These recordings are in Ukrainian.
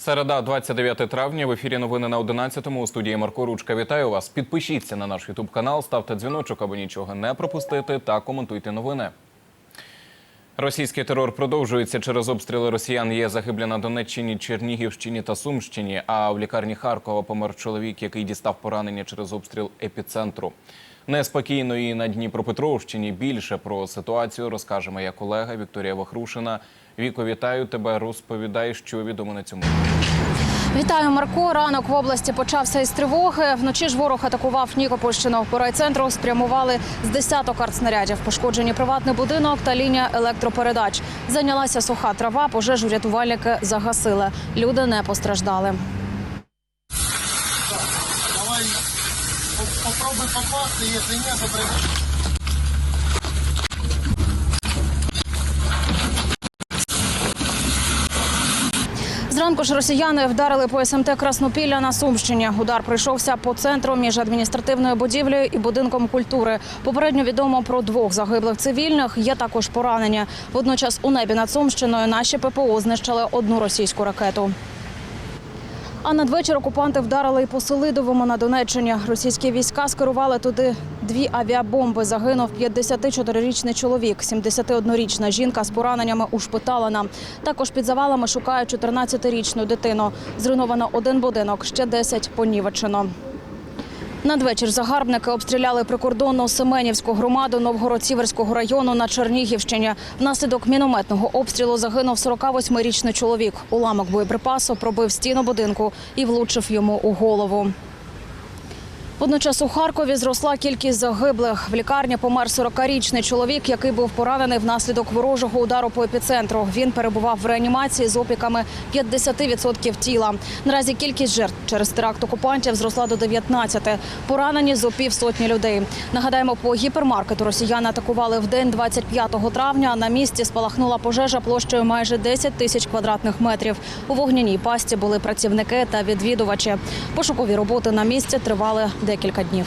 Середа, 29 травня. В ефірі новини на 11-му. У студії Марко Ручка. Вітаю вас. Підпишіться на наш Ютуб канал, ставте дзвіночок, аби нічого не пропустити, та коментуйте новини. Російський терор продовжується через обстріли росіян. Є загиблі на Донеччині, Чернігівщині та Сумщині. А в лікарні Харкова помер чоловік, який дістав поранення через обстріл епіцентру. Неспокійно і на Дніпропетровщині. Більше про ситуацію розкаже моя колега Вікторія Вахрушина. Віко, вітаю тебе. Розповідай, що відомо на цьому. Вітаю, Марко. Ранок в області почався із тривоги. Вночі ж ворог атакував Нікопольщину. По райцентру спрямували з десяток артснарядів. Пошкоджені приватний будинок та лінія електропередач. Зайнялася суха трава. Пожежу рятувальники загасили. Люди не постраждали. Давай попробуй попасться, если нет, то прям... Зранку ж росіяни вдарили по СМТ Краснопілля на Сумщині. Удар прийшовся по центру між адміністративною будівлею і будинком культури. Попередньо відомо про двох загиблих цивільних. Є також поранення. Водночас у небі над Сумщиною наші ППО знищили одну російську ракету. А надвечір окупанти вдарили і по Селидовому на Донеччині. Російські війська скерували туди дві авіабомби. Загинув 54-річний чоловік, 71-річна жінка з пораненнями ушпиталена. Також під завалами шукають 14-річну дитину. Зруйновано один будинок, ще 10 понівечено. Надвечір загарбники обстріляли прикордонну Семенівську громаду Новгород-Сіверського району на Чернігівщині. Внаслідок мінометного обстрілу загинув 48-річний чоловік. Уламок боєприпасу пробив стіну будинку і влучив йому у голову. Водночас у Харкові зросла кількість загиблих. В лікарні помер 40-річний чоловік, який був поранений внаслідок ворожого удару по епіцентру. Він перебував в реанімації з опіками 50% тіла. Наразі кількість жертв через теракт окупантів зросла до 19. Поранені зо півсотні людей. Нагадаємо, по гіпермаркету росіяни атакували в день 25 травня. На місці спалахнула пожежа площею майже 10 тисяч квадратних метрів. У вогняній пасті були працівники та відвідувачі. Пошукові роботи на місці тривали декілька днів.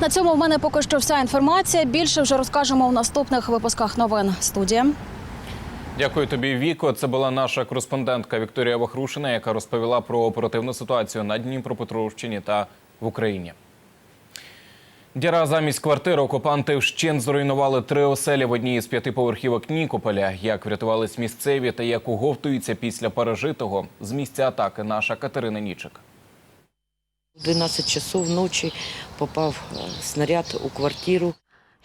На цьому в мене поки що вся інформація. Більше вже розкажемо в наступних випусках новин. Студія. Дякую тобі, Віко. Це була наша кореспондентка Вікторія Вахрушина, яка розповіла про оперативну ситуацію на Дніпропетровщині та в Україні. Діра замість квартири окупанти вщент зруйнували три оселі в одній із п'ятиповерхівок Нікополя. Як врятувались місцеві та як уговтуються після пережитого з місця атаки наша Катерина Нічик. В 12 часов ночі попав е, снаряд у квартиру.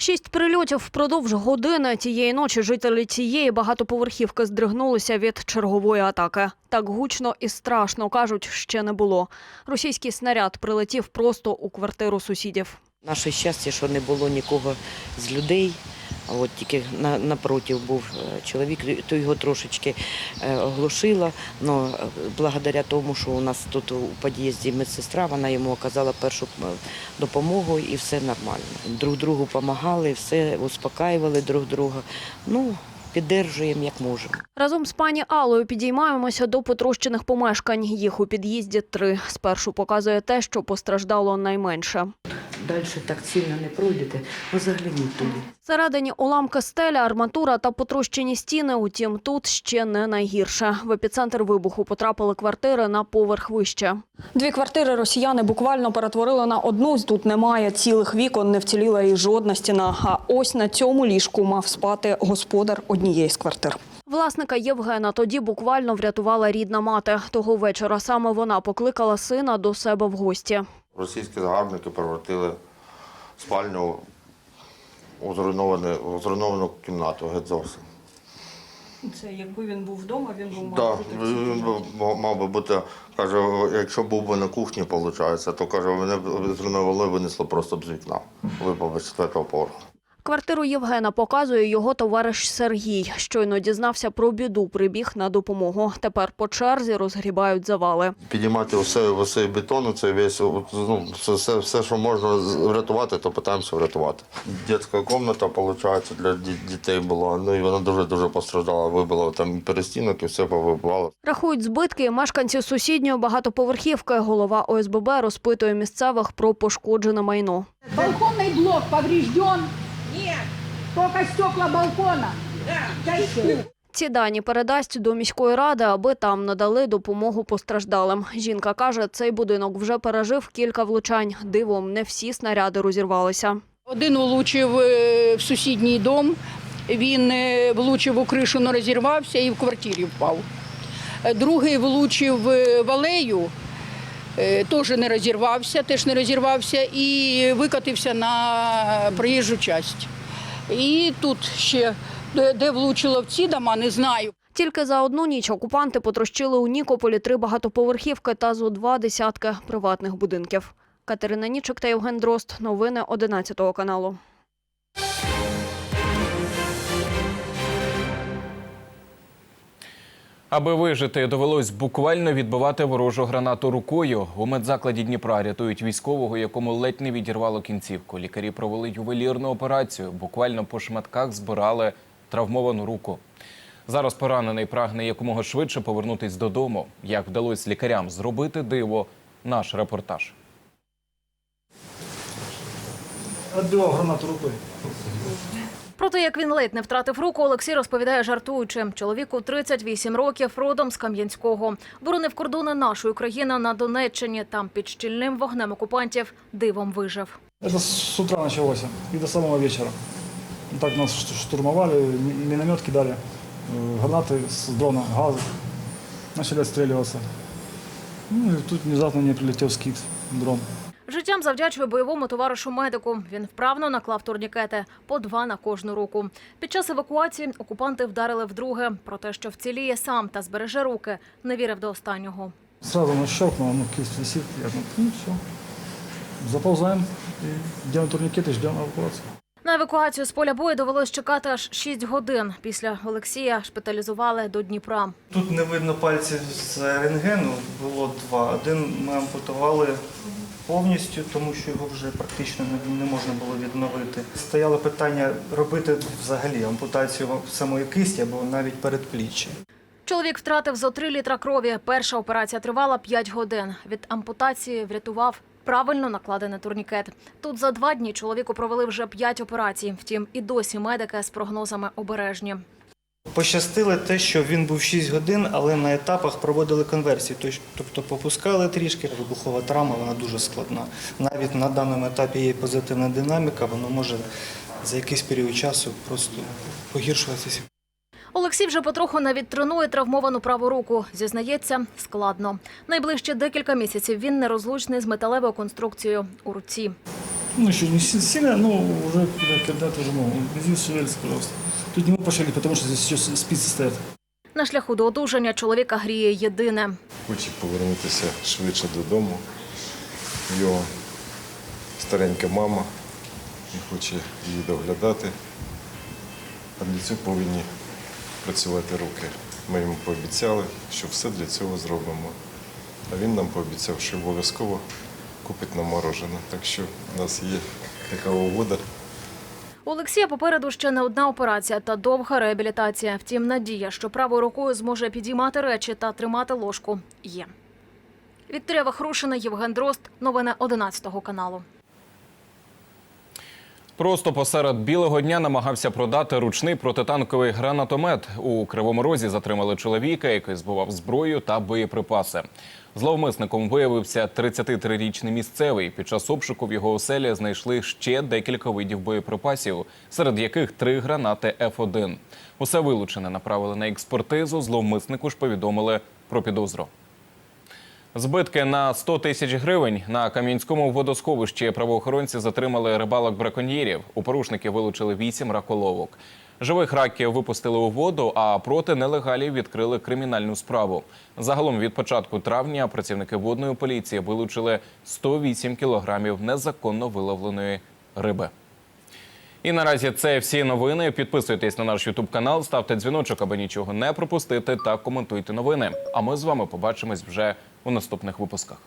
Шість прильотів впродовж години тієї ночі жителі цієї багатоповерхівки здригнулися від чергової атаки. Так гучно і страшно, кажуть, ще не було. Російський снаряд прилетів просто у квартиру сусідів. Наше щастя, що не було нікого з людей. От тільки на, напротив був е, чоловік, то його трошечки е, оглушило. Но е, благодаря тому, що у нас тут у під'їзді медсестра, вона йому оказала першу е, допомогу і все нормально. Друг другу допомагали, все успокаювали друг друга. Ну, піддержуємо як можемо. Разом з пані Алою підіймаємося до потрощених помешкань. Їх у під'їзді три. Спершу показує те, що постраждало найменше. Далі так сильно не пройдете, ну загляніть туди. Всередині уламки стеля, арматура та потрощені стіни. Утім, тут ще не найгірше. В епіцентр вибуху потрапили квартири на поверх вище. Дві квартири росіяни буквально перетворили на одну. Тут немає цілих вікон, не вціліла і жодна стіна. А ось на цьому ліжку мав спати господар однієї з квартир. Власника Євгена тоді буквально врятувала рідна мати. Того вечора саме вона покликала сина до себе в гості. Російські загарбники перевертили спальню у зруйновану, у зруйновану кімнату геть зовсім. Це якби він був вдома, він був Так, він би- мав- мав би бути, каже, якщо був би на кухні, виходить, то каже, мене б зруйнували, винесло просто б з вікна. Випав би з четвертого поверху. Квартиру Євгена показує його товариш Сергій. Щойно дізнався про біду, прибіг на допомогу. Тепер по черзі розгрібають завали. Підіймати все, все бетон, це весь, ну, все, все, все, що можна врятувати, то намагаємося врятувати. Дитяча кімната, виходить, для дітей була, ну і вона дуже-дуже постраждала, вибила там перестінок, і все повибивало. Рахують збитки мешканці сусідньої багатоповерхівки. Голова ОСББ розпитує місцевих про пошкоджене майно. Балконный блок поврежден? Только стекла балкона? Да. Ці дані передасть до міської ради, аби там надали допомогу постраждалим. Жінка каже, цей будинок вже пережив кілька влучань. Дивом не всі снаряди розірвалися. Один влучив е, в сусідній дом, він е, влучив у кришу, не розірвався і в квартирі впав. Другий влучив е, в алею, теж не розірвався, теж не розірвався і викотився на проїжджу часть. І тут ще, де, влучило в ці дома, не знаю. Тільки за одну ніч окупанти потрощили у Нікополі три багатоповерхівки та зо два десятки приватних будинків. Катерина Нічик та Євген Дрозд. Новини 11 каналу. Аби вижити, довелось буквально відбивати ворожу гранату рукою. У медзакладі Дніпра рятують військового, якому ледь не відірвало кінцівку. Лікарі провели ювелірну операцію. Буквально по шматках збирали травмовану руку. Зараз поранений прагне якомога швидше повернутись додому. Як вдалося лікарям зробити диво, наш репортаж. Отбивав гранату рукою. Про те, як він ледь не втратив руку, Олексій розповідає жартуючи. Чоловіку 38 років, родом з Кам'янського. Боронив кордони нашої країни на Донеччині. Там під щільним вогнем окупантів дивом вижив. Это с утра началось и до самого вечера. Так нас ш- штурмовали, м- миномет кидали, э, гранаты с дрона, газы. Начали отстреливаться. Ну и тут внезапно мне прилетел скид, дрон. Життям завдячує бойовому товаришу медику. Він вправно наклав турнікети по два на кожну руку. Під час евакуації окупанти вдарили вдруге. Про те, що вціліє сам та збереже руки, не вірив до останнього. Сразу нас щелкнуло, ну кисть висит. Я думаю, ну все. Заползаем и делаем турникеты, ждем. На евакуацію з поля бою довелось чекати аж 6 годин. Після Олексія шпиталізували до Дніпра. Тут не видно пальців з рентгену, було два. Один ми ампутували повністю, тому що його вже практично не, можна було відновити. Стояло питання робити взагалі ампутацію самої кисті або навіть передпліччя. Чоловік втратив зо 3 літра крові. Перша операція тривала 5 годин. Від ампутації врятував правильно накладений турнікет. Тут за два дні чоловіку провели вже 5 операцій. Втім, і досі медики з прогнозами обережні. Пощастило те, що він був 6 годин, але на етапах проводили конверсію. Тобто попускали трішки. Вибухова травма вона дуже складна. Навіть на даному етапі є позитивна динаміка, воно може за якийсь період часу просто погіршуватися. Олексій вже потроху навіть тренує травмовану праву руку. Зізнається, складно. Найближчі декілька місяців він нерозлучний з металевою конструкцією у руці. Ну еще не си- сильно, но уже когда- когда-то уже могу. Иди шевелиться, пожалуйста. Тут не могу пошевелить, потому что здесь еще спицы стоят. На шляху до одужання чоловіка гріє єдине. Хоче повернутися швидше додому. Його старенька мама не хоче її доглядати. А для цього повинні працювати руки. Ми йому пообіцяли, що все для цього зробимо. А він нам пообіцяв, що обов'язково купить нам морожене. Так що в нас є така угода. Олексія попереду ще не одна операція та довга реабілітація. Втім, надія, що правою рукою зможе підіймати речі та тримати ложку, є. Вікторія Вахрушина, Євген Дрозд. Новини 11 каналу. Просто посеред білого дня намагався продати ручний протитанковий гранатомет. У Кривому Розі затримали чоловіка, який збував зброю та боєприпаси. Зловмисником виявився 33-річний місцевий. Під час обшуку в його оселі знайшли ще декілька видів боєприпасів, серед яких три гранати Ф1. Усе вилучене направили на експертизу. Зловмиснику ж повідомили про підозру. Збитки на 100 тисяч гривень на Кам'янському водосховищі правоохоронці затримали рибалок-браконьєрів. У порушників вилучили вісім раколовок. Живих раків випустили у воду, а проти нелегалів відкрили кримінальну справу. Загалом від початку травня працівники водної поліції вилучили 108 кілограмів незаконно виловленої риби. І наразі це всі новини. Підписуйтесь на наш Ютуб канал, ставте дзвіночок, аби нічого не пропустити, та коментуйте новини. А ми з вами побачимось вже у наступних випусках.